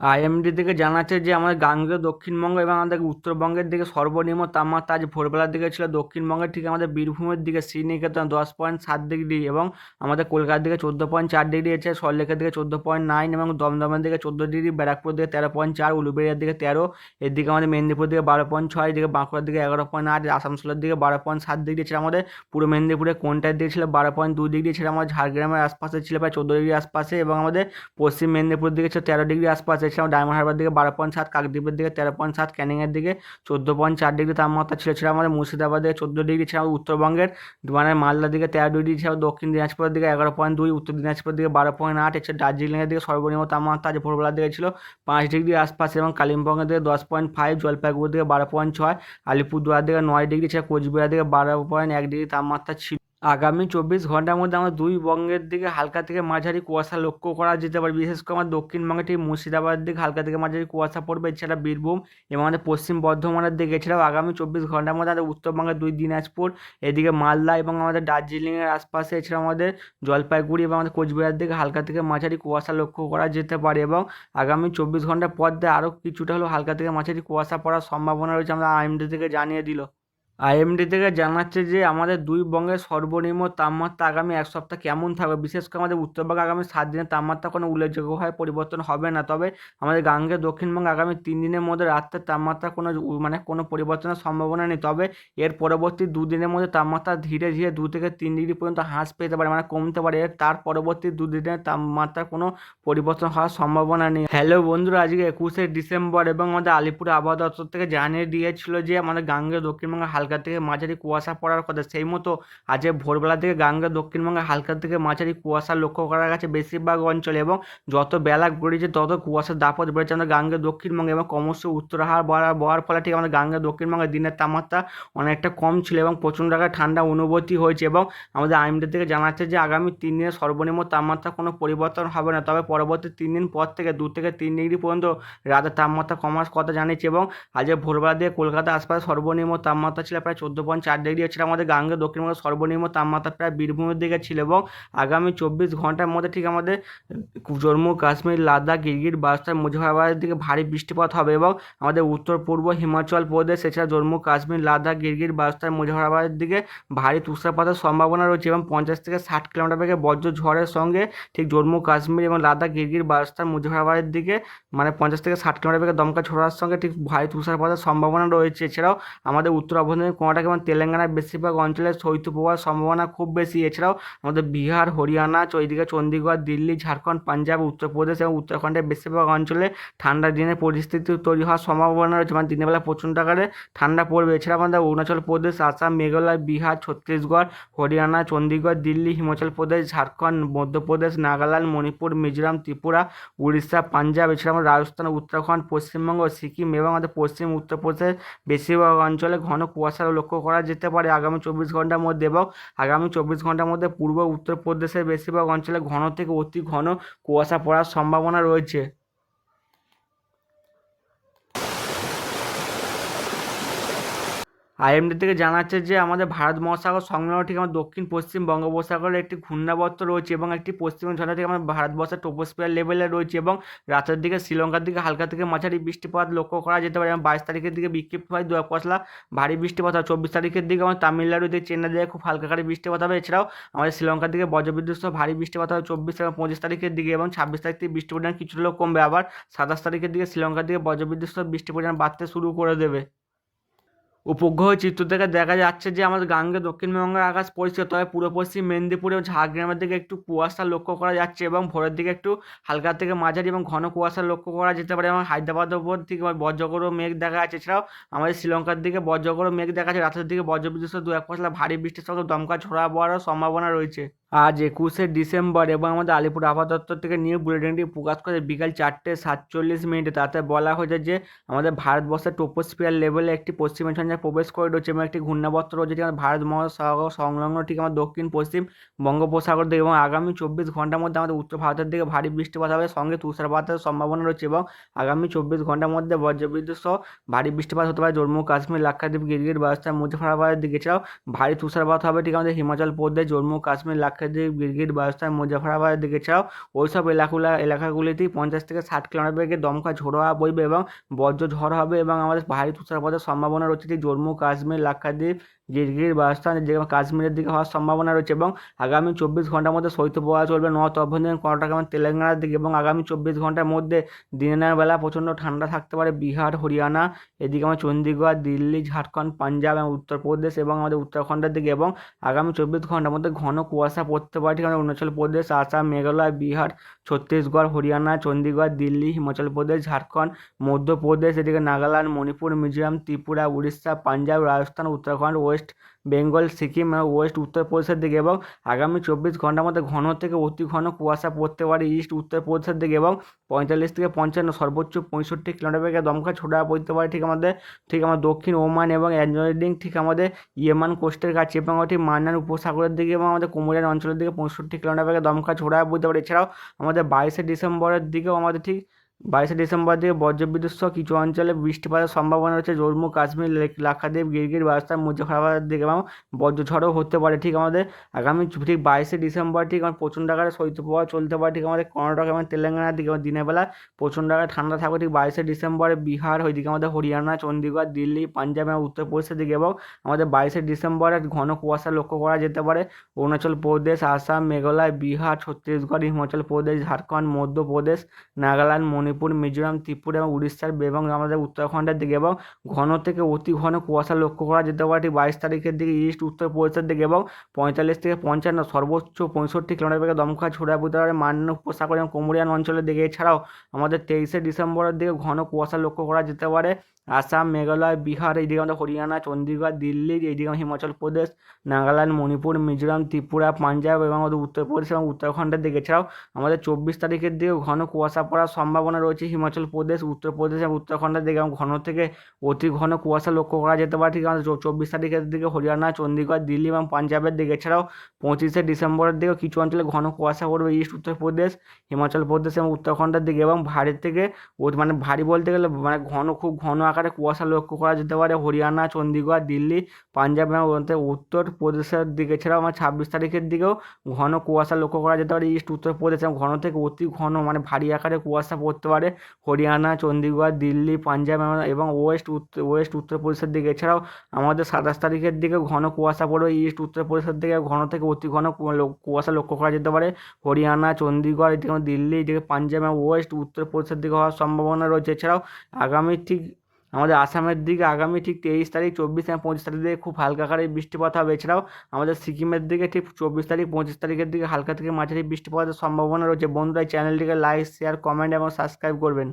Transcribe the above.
IMD থেকে জানাচ্ছে যে আমাদের গাঙ্গেয় দক্ষিণবঙ্গ এবং আমাদের উত্তরবঙ্গের দিকে সর্বনিম্ন তাপমাত্রা আজ ভোরবেলার দিকে ছিল দক্ষিণবঙ্গের ঠিক আমাদের বীরভূমের দিকে শ্রীনিকেতন দশ পয়েন্ট সাত ডিগ্রি এবং আমাদের কলকাতার দিকে চোদ্দ পয়েন্ট চার ডিগ্রি, এছাড়া সল্লেখের দিকে চোদ্দ পয়েন্ট নাইন এবং দমদমের দিকে চোদ্দ ডিগ্রি ব্যারাকপুর দিকে তেরো পয়েন্ট চার উলুবেড়িয়ার দিকে তেরো, এদিকে আমাদের মেদিনীপুর দিকে বারো পয়েন্ট ছয়, এদিকে বাঁকুড়ার দিকে এগারো পয়েন্ট আট আসানসোলের দিকে বারো পয়েন্ট সাত ডিগ্রি ছিল আমাদের পূর্ব মেদিনীপুরে কোনটার দিকে ছিল বারো পয়েন্ট দুই ডিগ্রি ছিল আমাদের ঝাড়গ্রামের আশপাশে ছিল প্রায় চোদ্দ ডিগ্রি আশপাশে এবং আমাদের পশ্চিম মেদিনীপুর দিকে ছিল তেরো ডিগ্রি আশপাশে এছাড়া ডায়মন্ড হারবার দিকে বারো পয়েন্ট সাত, কাকদ্বীপের দিকে তেরো পয়েন্ট সাত, ক্যানিংয়ের দিকে চোদ্দ পয়েন্ট চার ডিগ্রি তাপমাত্রা ছিল ছিল আমাদের মুর্শিদাবাদ দিকে চোদ্দ ডিগ্রি ছিল উত্তরবঙ্গের মানে মালদার দিকে তেরো ডিগ্রি ছিল দক্ষিণ দিনাজপুরের দিকে এগারো পয়েন্ট দুই, উত্তর দিনাজপুরের দিকে বারো পয়েন্ট আট, এছাড়া দার্জিলিংয়ের দিকে সর্বনিম্ন তাপমাত্রা আজ ভোরবেলার দিকে ছিল পাঁচ ডিগ্রি আশপাশে এবং কালিম্পংয়ের দিকে দশ পয়েন্ট ফাইভ জলপাইগুড়ির দিকে বারো পয়েন্ট ছয়, আলিপুরদুয়ার দিকে নয় ডিগ্রি ছিল কোচবিহার দিকে বারো পয়েন্ট এক ডিগ্রি তাপমাত্রা ছিল। আগামী চব্বিশ ঘণ্টার মধ্যে আমরা দুই বঙ্গের দিকে হালকা থেকে মাঝারি কুয়াশা লক্ষ্য করা যেতে পারে। বিশেষ করে আমার দক্ষিণবঙ্গে ঠিক মুর্শিদাবাদের দিকে হালকা থেকে মাঝারি কুয়াশা পড়বে, এছাড়া বীরভূম এবং আমাদের পশ্চিম বর্ধমানের দিকে। এছাড়াও আগামী চব্বিশ ঘণ্টার মধ্যে আমাদের উত্তরবঙ্গের দুই দিনাজপুর, এদিকে মালদা এবং আমাদের দার্জিলিংয়ের আশপাশে এছাড়া আমাদের জলপাইগুড়ি এবং আমাদের কোচবিহার দিকে হালকা থেকে মাঝারি কুয়াশা লক্ষ্য করা যেতে পারে এবং আগামী চব্বিশ ঘণ্টা পর দিয়ে আরও কিছুটা হলেও হালকা থেকে মাঝারি কুয়াশা পড়ার সম্ভাবনা রয়েছে আমরা আইএমডি থেকে জানিয়ে দিল। আইএমডি থেকে জানাচ্ছে যে আমাদের দুই বঙ্গের সর্বনিম্ন তাপমাত্রা আগামী এক সপ্তাহ কেমন থাকবে? বিশেষ করে আমাদের উত্তরবঙ্গে আগামী সাত দিনের তাপমাত্রা কোনো উল্লেখযোগ্যভাবে পরিবর্তন হবে না। তবে আমাদের গাঙ্গে দক্ষিণবঙ্গে আগামী তিন দিনের মধ্যে রাত্রের তাপমাত্রা কোনো মানে কোনো পরিবর্তনের সম্ভাবনা নেই। তবে এর পরবর্তী দুদিনের মধ্যে তাপমাত্রা ধীরে ধীরে দু থেকে তিন ডিগ্রি পর্যন্ত হ্রাস পেতে পারে মানে কমতে পারে। তার পরবর্তী দুদিনের তাপমাত্রা কোনো পরিবর্তন হওয়ার সম্ভাবনা নেই। হ্যালো বন্ধুরা, আজকে একুশে ডিসেম্বর এবং আমাদের আলিপুর আবহাওয়া দপ্তর থেকে জানিয়ে দিয়েছিল যে আমাদের গাঙ্গে দক্ষিণবঙ্গে হালকা থেকে মাঝারি কুয়াশা পড়ার কথা। সেই মতো আজ ভোরবেলা থেকে গাঙ্গে দক্ষিণবঙ্গে হালকা থেকে মাঝারি কুয়াশা লক্ষ্য করা গেছে বেশিরভাগ অঞ্চলে এবং যত বেলা গড়িয়েছে তত কুয়াশার দাপট বেড়েছে। আমাদের গাঙ্গে দক্ষিণবঙ্গে এবং ক্রমশ উত্তরাহার বড়া বওয়ার ফলে ঠিক আমাদের গাঙ্গে দক্ষিণবঙ্গে দিনের তাপমাত্রা অনেকটা কম ছিল এবং প্রচণ্ড আকারে ঠান্ডা অনুভূতি হয়েছে এবং আমাদের আইমডি থেকে জানাচ্ছে যে আগামী তিন দিনের সর্বনিম্ন তাপমাত্রা কোনো পরিবর্তন হবে না। তবে পরবর্তী তিন দিন পর থেকে দু থেকে তিন ডিগ্রি পর্যন্ত রাতের তাপমাত্রা কমার কথা জানিয়েছে এবং আজ ভোরবেলা দিয়ে কলকাতা আশপাশে সর্বনিম্ন তাপমাত্রা ছিল প্রায় চোদ্দ পয়েন্ট চার ডিগ্রি ছিল আমাদের গাঙ্গে দক্ষিণবঙ্গের সর্বনিম্ন তাপমাত্রা প্রায় বীরভূমের দিকে ছিল এবং আগামী চব্বিশ ঘণ্টার মধ্যে ঠিক আমাদের জম্মু, কাশ্মীর, লাদাখ গিরগির বাস্তার মুজফরাবাদের দিকে ভারী বৃষ্টিপাত হবে এবং আমাদের উত্তর, পূর্ব, হিমাচল প্রদেশ, এছাড়া জম্মু, কাশ্মীর, লাদাখ গিরগির বাস্তার মুজফরাবাদের দিকে ভারী তুষারপাতের সম্ভাবনা রয়েছে এবং পঞ্চাশ থেকে ষাট কিলোমিটার বেগে বজ্র ঝড়ের সঙ্গে ঠিক জম্মু, কাশ্মীর এবং লাদাখ গিরগির বাস্তার মুজফরাবাদের দিকে মানে পঞ্চাশ থেকে ষাট কিলোমিটার বেগে দমকা ছোড়ার সঙ্গে ঠিক ভারী তুষারপাতের সম্ভাবনা রয়েছে। এছাড়াও আমাদের উত্তর অভ্যন্তরীণ কর্ণাটক এবং তেলেঙ্গানার বেশিরভাগ অঞ্চলে শৈত্যপ্রবাহ সম্ভাবনা খুব বেশি। এছাড়াও আমাদের বিহার, হরিয়ানা ওইদিকে চণ্ডীগড়, দিল্লি, ঝাড়খণ্ড, পাঞ্জাব, উত্তরপ্রদেশ এবং উত্তরাখণ্ডের বেশিরভাগ অঞ্চলে ঠান্ডার দিনের পরিস্থিতি তৈরি হওয়ার সম্ভাবনা রয়েছে। মানে দিনের বেলা প্রচণ্ড আকারে ঠান্ডা পড়বে। এছাড়া আমাদের অরুণাচল প্রদেশ, আসাম, মেঘালয়, বিহার, ছত্তিশগড়, হরিয়ানা, চণ্ডীগড়, দিল্লি, হিমাচল প্রদেশ, ঝাড়খণ্ড, মধ্যপ্রদেশ, নাগাল্যান্ড, মণিপুর, মিজোরাম, ত্রিপুরা, উড়িষ্যা, পাঞ্জাব এছাড়া আমাদের রাজস্থান, উত্তরাখণ্ড, পশ্চিমবঙ্গ, সিকিম এবং আমাদের পশ্চিম উত্তরপ্রদেশের বেশিরভাগ অঞ্চলে ঘন কুয়াশা লক্ষ্য করা যেতে পারে। আগামী চব্বিশ ঘণ্টার মধ্যে এবং আগামী চব্বিশ ঘণ্টার মধ্যে পূর্ব উত্তরপ্রদেশের বেশিরভাগ অঞ্চলে ঘন থেকে অতি ঘন কুয়াশা পড়ার সম্ভাবনা রয়েছে। আইএমডি থেকে জানাচ্ছে যে আমাদের ভারত মহাসাগর সংলগ্ন ঠিক আমার দক্ষিণ, পশ্চিম বঙ্গোপসাগরে একটি ঘূর্ণাবর্ত রয়েছে এবং একটি পশ্চিম ঝড় থেকে আমার ভারতবর্ষের টোপোস্ফিয়ার লেভেলে রয়েছে এবং রাতের দিকে শ্রীলঙ্কার দিকে হালকা থেকে মাঝারি বৃষ্টিপাত লক্ষ্য করা যেতে পারে। এবং বাইশ তারিখের দিকে বিক্ষিপ্ত হয় দু পশলা ভারী বৃষ্টিপাত হয়। চব্বিশ তারিখের দিকে আমার তামিলনাড়ু দিকে চেন্নাই দিকে খুব হালকা করে বৃষ্টিপাত হবে। এছাড়াও আমাদের শ্রীলঙ্কার দিকে বজ্রবিদ্যুৎ সহ ভারী বৃষ্টিপাত হবে চব্বিশ এবং পঁচিশ তারিখের দিকে এবং ছাব্বিশ তারিখ থেকে বৃষ্টি পরিমাণ হলেও কমবে। আবার সাতাশ তারিখের দিকে শ্রীলঙ্কার দিকে বজ্রবিদ্যুৎ সহ বৃষ্টি পরিমাণ বাড়তে শুরু করে দেবে। উপগ্রহ চিত্র থেকে দেখা যাচ্ছে যে আমাদের গাঙ্গে দক্ষিণবঙ্গের আকাশ পরিষ্কার, তবে পূর্ব পশ্চিম মেদিনীপুর এবং ঝাড়গ্রামের দিকে একটু কুয়াশা লক্ষ্য করা যাচ্ছে এবং ভোরের দিকে একটু হালকা থেকে মাঝারি এবং ঘন কুয়াশা লক্ষ্য করা যেতে পারে এবং হায়দ্রাবাদের উপর থেকে বজ্রগড় মেঘ দেখা যাচ্ছে। এছাড়াও আমাদের শ্রীলঙ্কার দিকে বজ্রগড় মেঘ দেখা যাচ্ছে, রাতের দিকে বজ্রবিদ্যুৎ দু এক পশলা ভারী বৃষ্টির সঙ্গে দমকা ঝোড়া পড়ারও সম্ভাবনা রয়েছে। আজ একুশে ডিসেম্বর এবং আমাদের আলিপুর আবহাওয়া দপ্তর থেকে নিউ বুলেটিনটি প্রকাশ করে বিকাল চারটে সাতচল্লিশ মিনিটে। তাতে বলা হয়েছে যে, আমাদের ভারতবর্ষের টোপোস্ফিয়ার লেভেলে একটি পশ্চিমাঞ্চলে প্রবেশ করে রয়েছে এবং একটি ঘূর্ণাবর্ত রয়েছে যেটি আমাদের ভারত মহাসাগর সংলগ্ন ঠিক আমার দক্ষিণ, পশ্চিম বঙ্গোপসাগর দিকে এবং আগামী চব্বিশ ঘণ্টার মধ্যে আমাদের উত্তর ভারতের দিকে ভারী বৃষ্টিপাত হবে। সঙ্গে তুষারপাতের সম্ভাবনা রয়েছে এবং আগামী চব্বিশ ঘণ্টার মধ্যে বজ্রবিদ্যুৎ সহ ভারী বৃষ্টিপাত হতে পারে। জম্মু, কাশ্মীর, লাক্ষাদ্বীপ গিরগির বাস্তার মুজফরাবাদের দিকে এছাড়াও ভারী তুষারপাত হবে ঠিক আমাদের হিমাচল প্রদেশ, জম্মু, কাশ্মীর লাক্ষাদ্বীপ লাক্ষাদ্বীপ গিরগিট বাসস্থান মুজাফরাবাদের দিকে ছাড়াও ওইসব এলাকাগুলো এলাকাগুলিতেই পঞ্চাশ থেকে ষাট কিলোমিটার বেগে দমকা ঝোড়ো বইবে এবং বজ্র ঝড় হবে এবং আমাদের ভারী তুষারপাতের সম্ভাবনা রয়েছে। জম্মু, কাশ্মীর, লাক্ষাদ্বীপ গিরগির বাজস্থান যেমন কাশ্মীরের দিকে হওয়ার সম্ভাবনা রয়েছে এবং আগামী চব্বিশ ঘণ্টার মধ্যে শৈত্যপ্রবাহ চলবে নর্থ অভ্যন্তরীণ, কর্ণাটক এবং তেলেঙ্গানার দিকে এবং আগামী চব্বিশ ঘণ্টার মধ্যে দিনের বেলা প্রচণ্ড ঠান্ডা থাকতে পারে বিহার, হরিয়ানা, এদিকে আমার চণ্ডীগড় দিল্লি, ঝাড়খণ্ড, পাঞ্জাব এবং উত্তরপ্রদেশ এবং আমাদের উত্তরাখণ্ডের দিকে এবং আগামী চব্বিশ ঘণ্টার মধ্যে ঘন কুয়াশা পড়তে পারে ঠিক আমাদের অরুণাচল প্রদেশ, আসাম, মেঘালয়, বিহার, ছত্তিশগড়, হরিয়ানা চণ্ডীগড় দিল্লি, হিমাচল প্রদেশ, ঝাড়খণ্ড, মধ্যপ্রদেশ, এদিকে নাগাল্যান্ড, মণিপুর, মিজোরাম, ত্রিপুরা, উড়িষ্যা, পাঞ্জাব, রাজস্থান, উত্তরাখণ্ড, ওয়েস্ট বেঙ্গল, সিকিম ওয়েস্ট উত্তরপ্রদেশের দিকে এবং আগামী চব্বিশ ঘণ্টার মধ্যে ঘন থেকে অতি ঘন কুয়াশা পড়তে পারে ইস্ট উত্তরপ্রদেশের দিকে এবং পঁয়তাল্লিশ থেকে পঞ্চান্ন, সর্বোচ্চ পঁয়ষট্টি কিলোমিটার বেগে দমকা ছোড়া পড়তে পারে ঠিক আমাদের, ঠিক আমার দক্ষিণ ওমান এবং অ্যাঞ্জলিং ঠিক আমাদের ইয়েমান কোস্টের কাছে এবং ঠিক মান্নান উপসাগরের দিকে এবং আমাদের কোমরিয়ান অঞ্চলের দিকে পঁয়ষট্টি কিলোমিটার বেগে দমকা ছোড়া পড়তে পারে। এছাড়াও আমাদের বাইশে ডিসেম্বরের দিকেও আমাদের ঠিক বাইশে ডিসেম্বর দিকে বজ্রবিদ্যুৎ সহ কিছু অঞ্চলে বৃষ্টিপাতের সম্ভাবনা রয়েছে। জম্মু, কাশ্মীর লেক লাক্ষাদ্বীপ গিরগির বাজস্থান মুজাফরাবাদের দিকে এবং বজ্রঝড়ও হতে পারে। ঠিক আমাদের আগামী ঠিক বাইশে ডিসেম্বর ঠিক আমার প্রচণ্ড আকারে শৈত্যপ্রবাহ চলতে পারে। ঠিক আমাদের কর্ণাটক এবং তেলেঙ্গানার দিকে এবং দিনের বেলা প্রচণ্ড আকারে ঠান্ডা থাকবে। ঠিক বাইশে ডিসেম্বরে বিহার ওইদিকে আমাদের হরিয়ানা চণ্ডীগড় দিল্লি, পাঞ্জাব এবং উত্তরপ্রদেশের দিকে এবং আমাদের বাইশে ডিসেম্বরে ঘন কুয়াশা লক্ষ্য করা যেতে পারে। অরুণাচল প্রদেশ, আসাম, মেঘালয়, বিহার, ছত্তিশগড়, হিমাচল প্রদেশ, ঝাড়খণ্ড, মধ্যপ্রদেশ, নাগাল্যান্ড মণিপুর মিজোরাম, ত্রিপুরা এবং উড়িষ্যার এবং আমাদের উত্তরাখণ্ডের দিকে এবং ঘন থেকে অতি ঘন কুয়াশা লক্ষ্য করা যেতে পারে। বাইশ তারিখের দিকে ইস্ট উত্তরপ্রদেশের দিকে এবং পঁয়তাল্লিশ থেকে পঞ্চান্ন সর্বোচ্চ পঁয়ষট্টি কিলোমিটার বেগে দমকা ছড়া পড়তে পারে মান্য উপসাগর এবং কোমরিয়ান অঞ্চলের দিকে। এছাড়াও আমাদের তেইশে ডিসেম্বরের দিকে ঘন কুয়াশা লক্ষ্য করা যেতে পারে। আসাম, মেঘালয়, বিহার এইদিকে আমাদের হরিয়ানা চণ্ডীগড় দিল্লি এইদিকে হিমাচল প্রদেশ, নাগাল্যান্ড, মণিপুর, মিজোরাম, ত্রিপুরা, পাঞ্জাব এবং আমাদের উত্তরপ্রদেশ এবং উত্তরাখণ্ডের দিকে। এছাড়াও আমাদের চব্বিশ তারিখের দিকে ঘন কুয়াশা পড়ার সম্ভাবনা রয়েছে, হিমাচল প্রদেশ উত্তরপ্রদেশ এবং উত্তরাখণ্ডের দিকে। এবং ঘন থেকে অতি ঘন কুয়াশা লক্ষ্য করা যেতে পারে। ঠিক চৌ- চব্বিশ তারিখের দিকে হরিয়ানা চণ্ডীগড় দিল্লি এবং পাঞ্জাবের দিকে। এছাড়াও পঁচিশে ডিসেম্বরের দিকেও কিছু অঞ্চলে ঘন কুয়াশা পড়বে। ইস্ট উত্তরপ্রদেশ হিমাচল প্রদেশ এবং উত্তরাখণ্ডের দিকে। এবং ভারী থেকে মানে ভারী বলতে গেলে মানে ঘন, খুব ঘন আকারে কুয়াশা লক্ষ্য করা যেতে পারে। হরিয়ানা চণ্ডীগড় দিল্লি, পাঞ্জাব এবং উত্তর প্রদেশের দিকে। এছাড়াও আমার ছাব্বিশ তারিখের দিকেও ঘন কুয়াশা লক্ষ্য করা যেতে পারে। ইস্ট উত্তরপ্রদেশ এবং ঘন থেকে অতি ঘন মানে ভারী আকারে কুয়াশা পড়তে পারে হরিয়ানা চণ্ডীগড় দিল্লি, পাঞ্জাব এবং- ওয়েস্ট উত্তর ওয়েস্ট উত্তরপ্রদেশের দিকে। এছাড়াও আমাদের সাতাশ তারিখের দিকে ঘন কুয়াশা পড়বে। ইস্ট উত্তরপ্রদেশের দিকে ঘন থেকে অতি ঘন কুয়াশা লক্ষ্য করা যেতে পারে। হরিয়ানা চণ্ডীগড় এদিকে দিল্লি এদিকে পাঞ্জাব এবং ওয়েস্ট উত্তরপ্রদেশের দিকে হওয়ার সম্ভাবনা রয়েছে। এছাড়াও আগামী ঠিক আমাদের আসামের দিকে আগামী ঠিক তেইশ তারিখ, চব্বিশ এবং পঁচিশ তারিখ দিকে খুব হালকা আকারে বৃষ্টিপাত হবে। এছাড়াও আমাদের সিকিমের দিকে ঠিক চব্বিশ তারিখ, পঁচিশ তারিখের দিকে হালকা থেকে মাঝারি বৃষ্টিপাতের সম্ভাবনা রয়েছে। বন্ধুরা চ্যানেলটিকে লাইক শেয়ার কমেন্ট এবং সাবস্ক্রাইব করবেন।